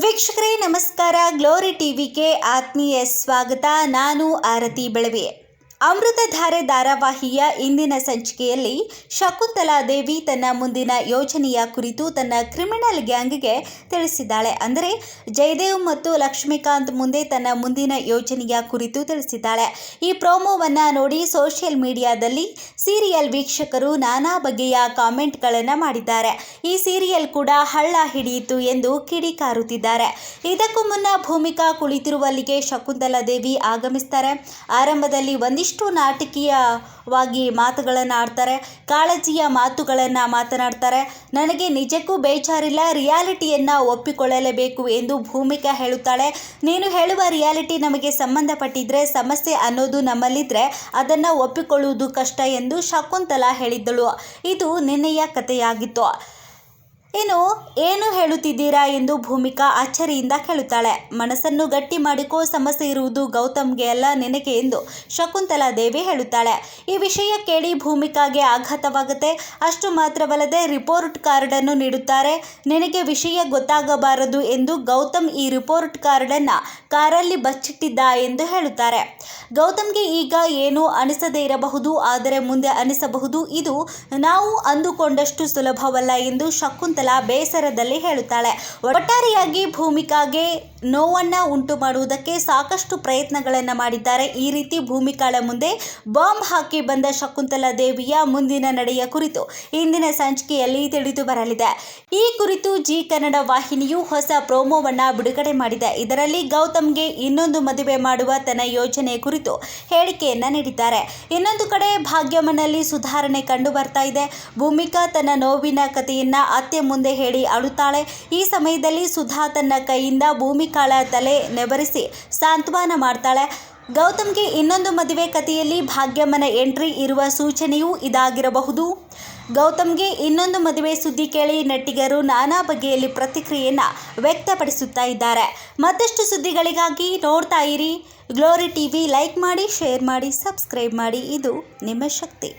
ವೀಕ್ಷಕರೇ ನಮಸ್ಕಾರ. ಗ್ಲೋರಿ ಟಿವಿಗೆ ಆತ್ಮೀಯ ಸ್ವಾಗತ. ನಾನು ಆರತಿ ಬೆಳವೆ. ಅಮೃತಧಾರೆ ಧಾರಾವಾಹಿಯ ಇಂದಿನ ಸಂಚಿಕೆಯಲ್ಲಿ ಶಕುಂತಲಾ ದೇವಿ ತನ್ನ ಮುಂದಿನ ಯೋಜನೆಯ ಕುರಿತು ತನ್ನ ಕ್ರಿಮಿನಲ್ ಗ್ಯಾಂಗ್ಗೆ ತಿಳಿಸಿದ್ದಾಳೆ. ಅಂದರೆ ಜಯದೇವ್ ಮತ್ತು ಲಕ್ಷ್ಮೀಕಾಂತ್ ಮುಂದೆ ತನ್ನ ಮುಂದಿನ ಯೋಜನೆಯ ಕುರಿತು ತಿಳಿಸಿದ್ದಾಳೆ. ಈ ಪ್ರೋಮೋವನ್ನು ನೋಡಿ ಸೋಷಿಯಲ್ ಮೀಡಿಯಾದಲ್ಲಿ ಸೀರಿಯಲ್ ವೀಕ್ಷಕರು ನಾನಾ ಬಗೆಯ ಕಾಮೆಂಟ್ಗಳನ್ನು ಮಾಡಿದ್ದಾರೆ. ಈ ಸೀರಿಯಲ್ ಕೂಡ ಹಳ್ಳ ಹಿಡಿಯಿತು ಎಂದು ಕಿಡಿಕಾರುತ್ತಿದ್ದಾರೆ. ಇದಕ್ಕೂ ಮುನ್ನ ಭೂಮಿಕಾ ಕುಳಿತಿರುವಲ್ಲಿಗೆ ಶಕುಂತಲಾ ದೇವಿ ಆಗಮಿಸ್ತಾರೆ. ಆರಂಭದಲ್ಲಿ ಒಂದಿಷ್ಟು ನಾಟಕೀಯವಾಗಿ ಮಾತುಗಳನ್ನು ಆಡ್ತಾರೆ ಕಾಳಜಿಯ ಮಾತುಗಳನ್ನು ಮಾತನಾಡ್ತಾರೆ. ನನಗೆ ನಿಜಕ್ಕೂ ಬೇಜಾರಿಲ್ಲ, ರಿಯಾಲಿಟಿಯನ್ನು ಒಪ್ಪಿಕೊಳ್ಳಲೇಬೇಕು ಎಂದು ಭೂಮಿಕಾ ಹೇಳುತ್ತಾಳೆ. ನೀನು ಹೇಳುವ ರಿಯಾಲಿಟಿ ನಮಗೆ ಸಂಬಂಧಪಟ್ಟಿದ್ರೆ, ಸಮಸ್ಯೆ ಅನ್ನೋದು ನಮ್ಮಲ್ಲಿದ್ದರೆ ಅದನ್ನು ಒಪ್ಪಿಕೊಳ್ಳುವುದು ಕಷ್ಟ ಎಂದು ಶಕುಂತಲಾ ಹೇಳಿದ್ದಳು. ಇದು ನಿನ್ನೆಯ ಕಥೆಯಾಗಿತ್ತು. ಇನ್ನು ಏನು ಹೇಳುತ್ತಿದ್ದೀರಾ ಎಂದು ಭೂಮಿಕಾ ಅಚ್ಚರಿಯಿಂದ ಕೇಳುತ್ತಾಳೆ. ಮನಸ್ಸನ್ನು ಗಟ್ಟಿ ಮಾಡಿಕೋ ಸಮಸ್ಯೆ ಇರುವುದು ಗೌತಮ್ಗೆ ಅಲ್ಲ ನೆನಕೆ ಎಂದು ಶಕುಂತಲಾ ದೇವಿ ಹೇಳುತ್ತಾಳೆ. ಈ ವಿಷಯ ಕೇಳಿ ಭೂಮಿಕಾಗೆ ಆಘಾತವಾಗುತ್ತೆ. ಅಷ್ಟು ಮಾತ್ರವಲ್ಲದೆ ರಿಪೋರ್ಟ್ ಕಾರ್ಡನ್ನು ನೀಡುತ್ತಾರೆ. ನಿನಗೆ ವಿಷಯ ಗೊತ್ತಾಗಬಾರದು ಎಂದು ಗೌತಮ್ ಈ ರಿಪೋರ್ಟ್ ಕಾರ್ಡನ್ನು ಕಾರಲ್ಲಿ ಬಚ್ಚಿಟ್ಟಿದ್ದ ಎಂದು ಹೇಳುತ್ತಾರೆ. ಗೌತಮ್ಗೆ ಈಗ ಏನು ಅನಿಸದೇ ಇರಬಹುದು, ಆದರೆ ಮುಂದೆ ಅನಿಸಬಹುದು. ಇದು ನಾವು ಅಂದುಕೊಂಡಷ್ಟು ಸುಲಭವಲ್ಲ ಎಂದು ಶಕುಂತಲಾ ಬೇಸರದಲ್ಲಿ ಹೇಳುತ್ತಾಳೆ. ಒಟ್ಟಾರೆಯಾಗಿ ಭೂಮಿಕಾಗೆ ನೋವನ್ನ ಉಂಟು ಮಾಡುವುದಕ್ಕೆ ಸಾಕಷ್ಟು ಪ್ರಯತ್ನಗಳನ್ನು ಮಾಡಿದ್ದಾರೆ. ಈ ರೀತಿ ಭೂಮಿಕಾಳ ಮುಂದೆ ಬಾಂಬ್ ಹಾಕಿ ಬಂದ ಶಕುಂತಲಾ ದೇವಿಯ ಮುಂದಿನ ನಡೆಯ ಕುರಿತು ಇಂದಿನ ಸಂಚಿಕೆಯಲ್ಲಿ ತಿಳಿದು ಬರಲಿದೆ. ಈ ಕುರಿತು ಜಿ ಕನ್ನಡ ವಾಹಿನಿಯು ಹೊಸ ಪ್ರೋಮೋವನ್ನು ಬಿಡುಗಡೆ ಮಾಡಿದೆ. ಇದರಲ್ಲಿ ಗೌತಮ್ಗೆ ಇನ್ನೊಂದು ಮದುವೆ ಮಾಡುವ ತನ್ನ ಯೋಜನೆ ಕುರಿತು ಹೇಳಿಕೆಯನ್ನು ನೀಡಿದ್ದಾರೆ. ಇನ್ನೊಂದು ಕಡೆ ಭಾಗ್ಯಮನಲ್ಲಿ ಸುಧಾರಣೆ ಕಂಡು ಬರ್ತಾ ಇದೆ. ಭೂಮಿಕಾ ತನ್ನ ನೋವಿನ ಕಥೆಯನ್ನ ಅತ್ತೆ ಮುಂದೆ ಹೇಳಿ ಅಳುತ್ತಾಳೆ. ಈ ಸಮಯದಲ್ಲಿ ಸುಧಾ ತನ್ನ ಕೈಯಿಂದ ಭೂಮಿಕಾಳ ತಲೆ ನೆಬರಿಸಿ ಸಾಂತ್ವನ ಮಾಡ್ತಾಳೆ. ಗೌತಮ್ಗೆ ಇನ್ನೊಂದು ಮದುವೆ ಕಥೆಯಲ್ಲಿ ಭಾಗ್ಯಮ್ಮನ ಎಂಟ್ರಿ ಇರುವ ಸೂಚನೆಯೂ ಇದಾಗಿರಬಹುದು. ಗೌತಮ್ಗೆ ಇನ್ನೊಂದು ಮದುವೆ ಸುದ್ದಿ ಕೇಳಿ ನಟಿಗರು ನಾನಾ ಬಗೆಯಲ್ಲಿ ಪ್ರತಿಕ್ರಿಯೆಯನ್ನು ವ್ಯಕ್ತಪಡಿಸುತ್ತಾ ಇದ್ದಾರೆ. ಮತ್ತಷ್ಟು ಸುದ್ದಿಗಳಿಗಾಗಿ ನೋಡ್ತಾ ಇರಿ. ಗ್ಲೋರಿ ಟಿವಿ ಲೈಕ್ ಮಾಡಿ, ಶೇರ್ ಮಾಡಿ, ಸಬ್ಸ್ಕ್ರೈಬ್ ಮಾಡಿ. ಇದು ನಿಮ್ಮ ಶಕ್ತಿ.